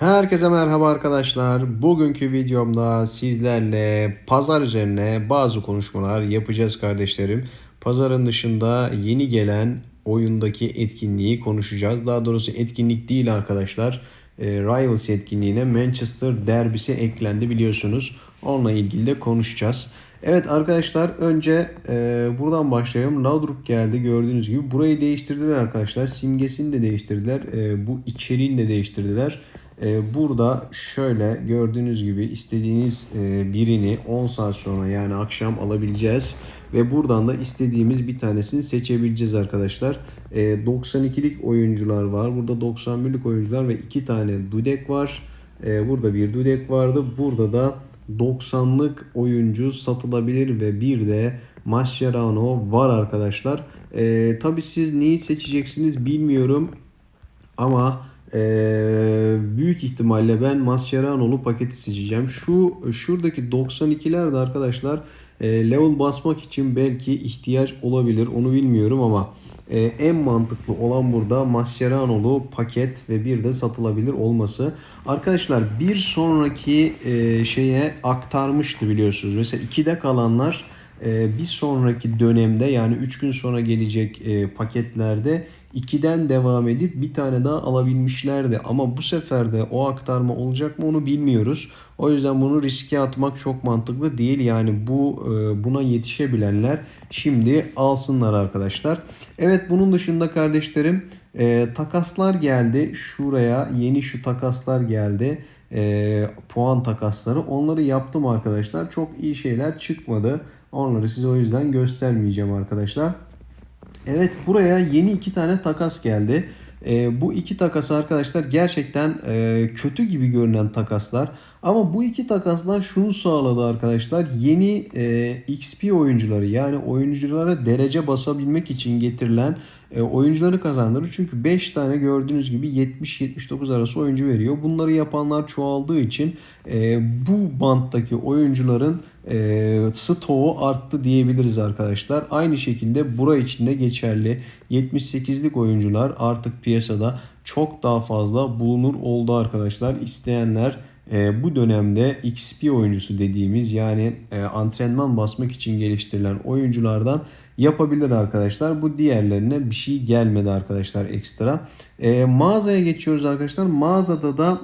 Herkese merhaba arkadaşlar. Bugünkü videomda sizlerle pazar üzerine bazı konuşmalar yapacağız kardeşlerim. Pazarın dışında yeni gelen oyundaki etkinliği konuşacağız. Daha doğrusu etkinlik değil arkadaşlar. E, Rivals etkinliğine Manchester derbisi eklendi biliyorsunuz. Onunla ilgili de konuşacağız. Evet arkadaşlar önce e, buradan başlayalım. Laudrup geldi gördüğünüz gibi. Burayı değiştirdiler arkadaşlar. Simgesini de değiştirdiler. E, bu içeriğini de değiştirdiler. E, burada şöyle gördüğünüz gibi istediğiniz e, birini 10 saat sonra yani akşam alabileceğiz. Ve buradan da istediğimiz bir tanesini seçebileceğiz arkadaşlar. E, 92'lik oyuncular var. Burada 91'lik oyuncular ve 2 tane Dudek var. E, burada bir Dudek vardı. Burada da 90'lık oyuncu satılabilir ve bir de Mascherano var arkadaşlar. E, tabii siz neyi seçeceksiniz bilmiyorum ama e, büyük ihtimalle ben Mascherano'lu paketi seçeceğim. Şu şuradaki 92'ler de arkadaşlar e, level basmak için belki ihtiyaç olabilir. Onu bilmiyorum ama e, en mantıklı olan burada Mascherano'lu paket ve bir de satılabilir olması. Arkadaşlar bir sonraki e, şeye aktarmıştı biliyorsunuz. Mesela 2'de kalanlar e, bir sonraki dönemde yani 3 gün sonra gelecek e, paketlerde 2'den devam edip bir tane daha alabilmişlerdi. Ama bu sefer de o aktarma olacak mı onu bilmiyoruz. O yüzden bunu riske atmak çok mantıklı değil. Yani bu e, buna yetişebilenler şimdi alsınlar arkadaşlar. Evet bunun dışında kardeşlerim e, takaslar geldi. Şuraya yeni şu takaslar geldi. E, puan takasları. Onları yaptım arkadaşlar. Çok iyi şeyler çıkmadı. Onları size o yüzden göstermeyeceğim arkadaşlar. Evet buraya yeni iki tane takas geldi. E, bu iki takas arkadaşlar gerçekten e, kötü gibi görünen takaslar. Ama bu iki takaslar şunu sağladı arkadaşlar. Yeni e, XP oyuncuları yani oyunculara derece basabilmek için getirilen e, oyuncuları kazandırır. Çünkü 5 tane gördüğünüz gibi 70-79 arası oyuncu veriyor. Bunları yapanlar çoğaldığı için e, bu banttaki oyuncuların e, stoğu arttı diyebiliriz arkadaşlar. Aynı şekilde bura için de geçerli. 78'lik oyuncular artık piyasada çok daha fazla bulunur oldu arkadaşlar. İsteyenler e, bu dönemde XP oyuncusu dediğimiz yani e, antrenman basmak için geliştirilen oyunculardan yapabilir arkadaşlar. Bu diğerlerine bir şey gelmedi arkadaşlar ekstra. E, mağazaya geçiyoruz arkadaşlar. Mağazada da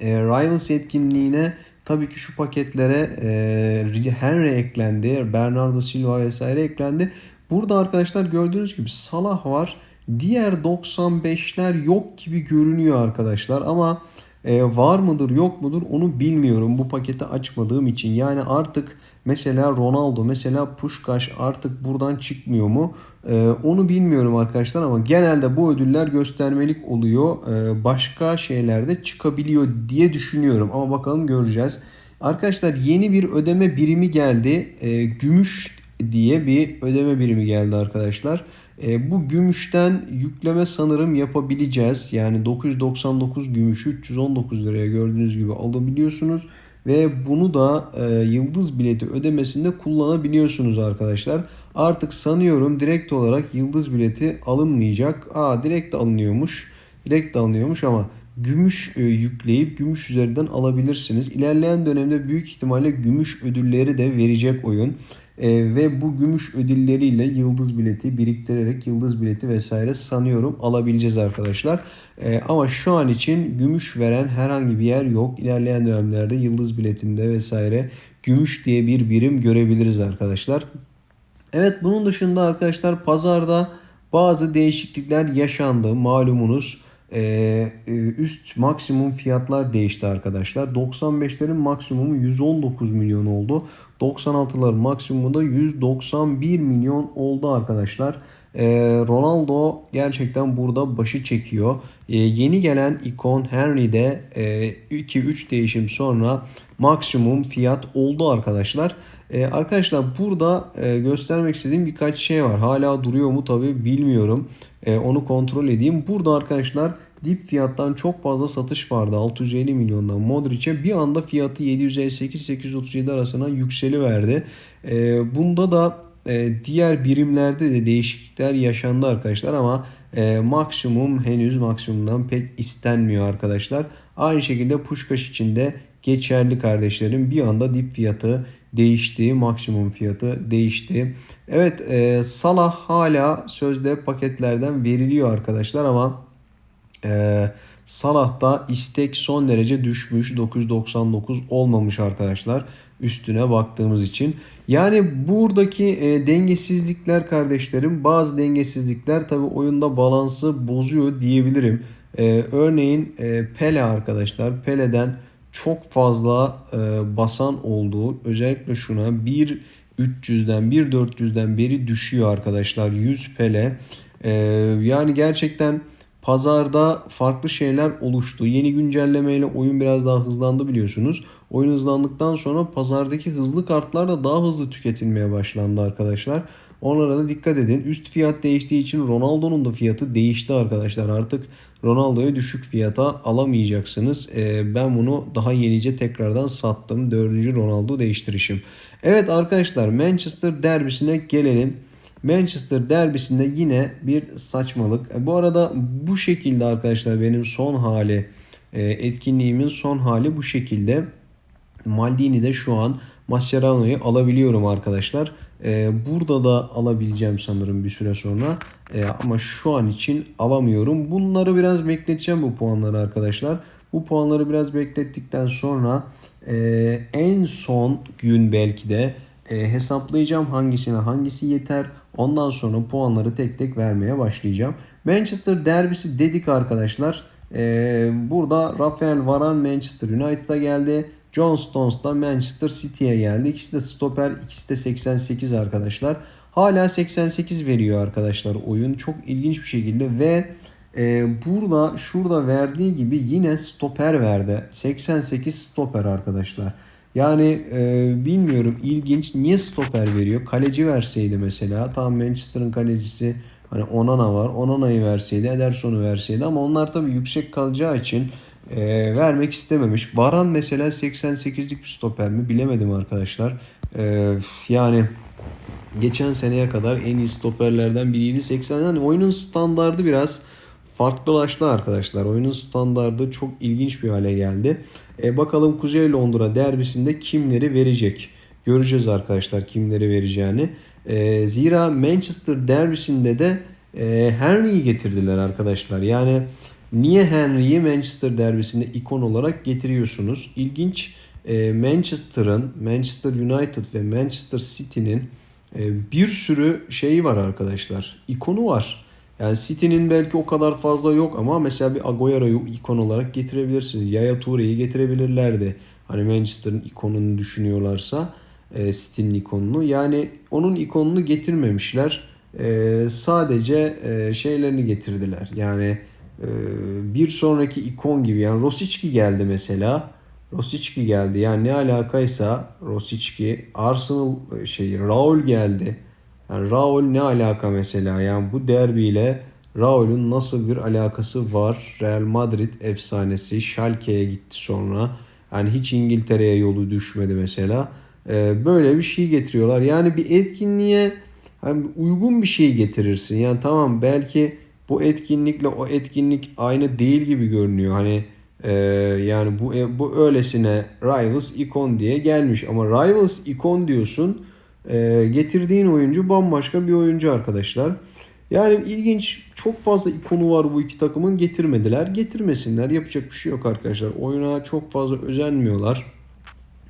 e, Rivals etkinliğine tabii ki şu paketlere e, Henry eklendi. Bernardo Silva vesaire eklendi. Burada arkadaşlar gördüğünüz gibi Salah var. Diğer 95'ler yok gibi görünüyor arkadaşlar ama e, var mıdır yok mudur onu bilmiyorum bu paketi açmadığım için. Yani artık mesela Ronaldo mesela Puşkaş artık buradan çıkmıyor mu? E, onu bilmiyorum arkadaşlar ama genelde bu ödüller göstermelik oluyor. E, başka şeylerde çıkabiliyor diye düşünüyorum ama bakalım göreceğiz. Arkadaşlar yeni bir ödeme birimi geldi. E, gümüş diye bir ödeme birimi geldi arkadaşlar. E, bu gümüşten yükleme sanırım yapabileceğiz. Yani 999 gümüşü 319 liraya gördüğünüz gibi alabiliyorsunuz. Ve bunu da e, yıldız bileti ödemesinde kullanabiliyorsunuz arkadaşlar. Artık sanıyorum direkt olarak yıldız bileti alınmayacak. Aa direkt alınıyormuş. Direkt alınıyormuş ama gümüş e, yükleyip gümüş üzerinden alabilirsiniz. İlerleyen dönemde büyük ihtimalle gümüş ödülleri de verecek oyun. E, ve bu gümüş ödülleriyle yıldız bileti biriktirerek yıldız bileti vesaire sanıyorum alabileceğiz arkadaşlar. E, ama şu an için gümüş veren herhangi bir yer yok. İlerleyen dönemlerde yıldız biletinde vesaire gümüş diye bir birim görebiliriz arkadaşlar. Evet bunun dışında arkadaşlar pazarda bazı değişiklikler yaşandı malumunuz. Ee, üst maksimum fiyatlar değişti arkadaşlar. 95'lerin maksimumu 119 milyon oldu. 96'ların maksimumu da 191 milyon oldu arkadaşlar. Ee, Ronaldo gerçekten burada başı çekiyor. Ee, yeni gelen ikon Henry'de e, 2-3 değişim sonra maksimum fiyat oldu arkadaşlar. Arkadaşlar burada e, göstermek istediğim birkaç şey var. Hala duruyor mu tabi bilmiyorum. E, onu kontrol edeyim. Burada arkadaşlar dip fiyattan çok fazla satış vardı. 650 milyondan Modric'e bir anda fiyatı 758-837 arasına yükseli verdi. E, bunda da e, diğer birimlerde de değişiklikler yaşandı arkadaşlar ama e, maksimum henüz maksimumdan pek istenmiyor arkadaşlar. Aynı şekilde Puşkaş için de geçerli kardeşlerim. Bir anda dip fiyatı değişti. Maksimum fiyatı değişti. Evet e, Salah hala sözde paketlerden veriliyor arkadaşlar ama e, Salah'ta istek son derece düşmüş. 999 olmamış arkadaşlar. Üstüne baktığımız için. Yani buradaki e, dengesizlikler kardeşlerim bazı dengesizlikler tabi oyunda balansı bozuyor diyebilirim. E, örneğin e, Pele arkadaşlar. Pele'den çok fazla e, basan olduğu özellikle şuna 1 300'den 1 400'den beri düşüyor arkadaşlar 100 Pele. E, yani gerçekten pazarda farklı şeyler oluştu. Yeni güncellemeyle oyun biraz daha hızlandı biliyorsunuz. Oyun hızlandıktan sonra pazardaki hızlı kartlar da daha hızlı tüketilmeye başlandı arkadaşlar. Onlara da dikkat edin. Üst fiyat değiştiği için Ronaldo'nun da fiyatı değişti arkadaşlar. Artık Ronaldo'yu düşük fiyata alamayacaksınız. Ee, ben bunu daha yenice tekrardan sattım. Dördüncü Ronaldo değiştirişim. Evet arkadaşlar Manchester derbisine gelelim. Manchester derbisinde yine bir saçmalık. E, bu arada bu şekilde arkadaşlar benim son hali e, etkinliğimin son hali bu şekilde. Maldini'de şu an Mascherano'yu alabiliyorum arkadaşlar. Ee, burada da alabileceğim sanırım bir süre sonra. Ee, ama şu an için alamıyorum. Bunları biraz bekleteceğim bu puanları arkadaşlar. Bu puanları biraz beklettikten sonra e, en son gün belki de e, hesaplayacağım hangisine hangisi yeter. Ondan sonra puanları tek tek vermeye başlayacağım. Manchester derbisi dedik arkadaşlar. Ee, burada Rafael Varane Manchester United'a geldi. John Stones da Manchester City'ye geldi. İkisi de stoper, ikisi de 88 arkadaşlar. Hala 88 veriyor arkadaşlar oyun. Çok ilginç bir şekilde ve e, burada şurada verdiği gibi yine stoper verdi. 88 stoper arkadaşlar. Yani e, bilmiyorum ilginç. Niye stoper veriyor? Kaleci verseydi mesela. Tam Manchester'ın kalecisi hani Onana var. Onana'yı verseydi, Ederson'u verseydi ama onlar tabii yüksek kalacağı için e, vermek istememiş. Varan mesela 88'lik bir stoper mi bilemedim arkadaşlar. E, yani geçen seneye kadar en iyi stoperlerden biriydi. 80 yani oyunun standardı biraz farklılaştı arkadaşlar. Oyunun standardı çok ilginç bir hale geldi. E, bakalım Kuzey Londra derbisinde kimleri verecek? Göreceğiz arkadaşlar kimleri vereceğini. E, zira Manchester derbisinde de e, Henry'i getirdiler arkadaşlar. Yani niye Henry'i Manchester derbisinde ikon olarak getiriyorsunuz? İlginç e, Manchester'ın, Manchester United ve Manchester City'nin e, bir sürü şeyi var arkadaşlar. İkonu var. Yani City'nin belki o kadar fazla yok ama mesela bir Agüero'yu ikon olarak getirebilirsiniz. Yaya Toure'yi getirebilirlerdi. Hani Manchester'ın ikonunu düşünüyorlarsa e, City'nin ikonunu. Yani onun ikonunu getirmemişler. E, sadece e, şeylerini getirdiler. Yani bir sonraki ikon gibi. Yani Rosicki geldi mesela. Rosicki geldi. Yani ne alakaysa Rosicki, Arsenal e, şeyi, Raul geldi. Yani Raul ne alaka mesela? Yani bu derbiyle Raul'un nasıl bir alakası var? Real Madrid efsanesi Schalke'ye gitti sonra. Yani hiç İngiltere'ye yolu düşmedi mesela. Ee, böyle bir şey getiriyorlar. Yani bir etkinliğe hani uygun bir şey getirirsin. Yani tamam belki bu etkinlikle o etkinlik aynı değil gibi görünüyor. Hani e, yani bu bu öylesine Rivals ikon diye gelmiş ama Rivals ikon diyorsun e, getirdiğin oyuncu bambaşka bir oyuncu arkadaşlar. Yani ilginç çok fazla ikonu var bu iki takımın getirmediler. Getirmesinler yapacak bir şey yok arkadaşlar. Oyuna çok fazla özenmiyorlar.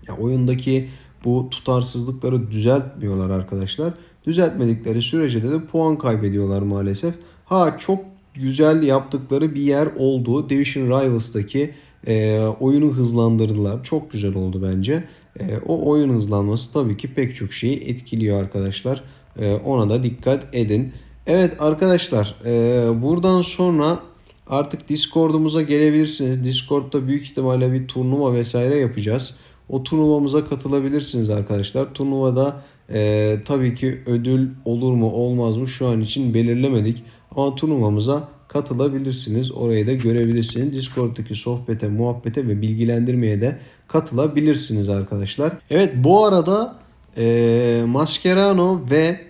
Ya oyundaki bu tutarsızlıkları düzeltmiyorlar arkadaşlar. Düzeltmedikleri sürece de, de puan kaybediyorlar maalesef. Ha çok güzel yaptıkları bir yer oldu. Division Rivals'daki e, oyunu hızlandırdılar. Çok güzel oldu bence. E, o oyun hızlanması tabii ki pek çok şeyi etkiliyor arkadaşlar. E, ona da dikkat edin. Evet arkadaşlar e, buradan sonra artık Discord'umuza gelebilirsiniz. Discord'da büyük ihtimalle bir turnuva vesaire yapacağız. O turnuvamıza katılabilirsiniz arkadaşlar. Turnuvada e, tabii ki ödül olur mu olmaz mı şu an için belirlemedik. Ama turnuvamıza katılabilirsiniz. Orayı da görebilirsiniz. Discord'daki sohbete, muhabbete ve bilgilendirmeye de katılabilirsiniz arkadaşlar. Evet bu arada e, Mascherano ve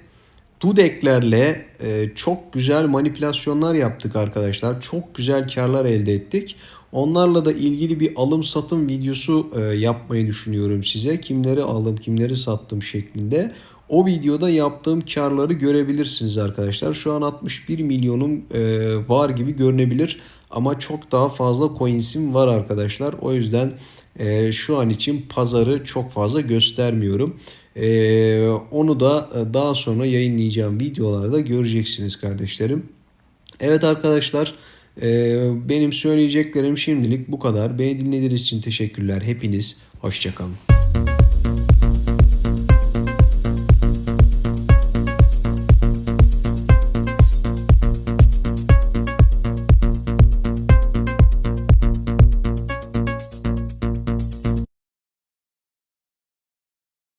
Dudek'lerle e, çok güzel manipülasyonlar yaptık arkadaşlar. Çok güzel karlar elde ettik. Onlarla da ilgili bir alım satım videosu e, yapmayı düşünüyorum size. Kimleri aldım, kimleri sattım şeklinde. O videoda yaptığım karları görebilirsiniz arkadaşlar. Şu an 61 milyonum e, var gibi görünebilir. Ama çok daha fazla coins'im var arkadaşlar. O yüzden e, şu an için pazarı çok fazla göstermiyorum. E, onu da e, daha sonra yayınlayacağım videolarda göreceksiniz kardeşlerim. Evet arkadaşlar e, benim söyleyeceklerim şimdilik bu kadar. Beni dinlediğiniz için teşekkürler. Hepiniz hoşçakalın.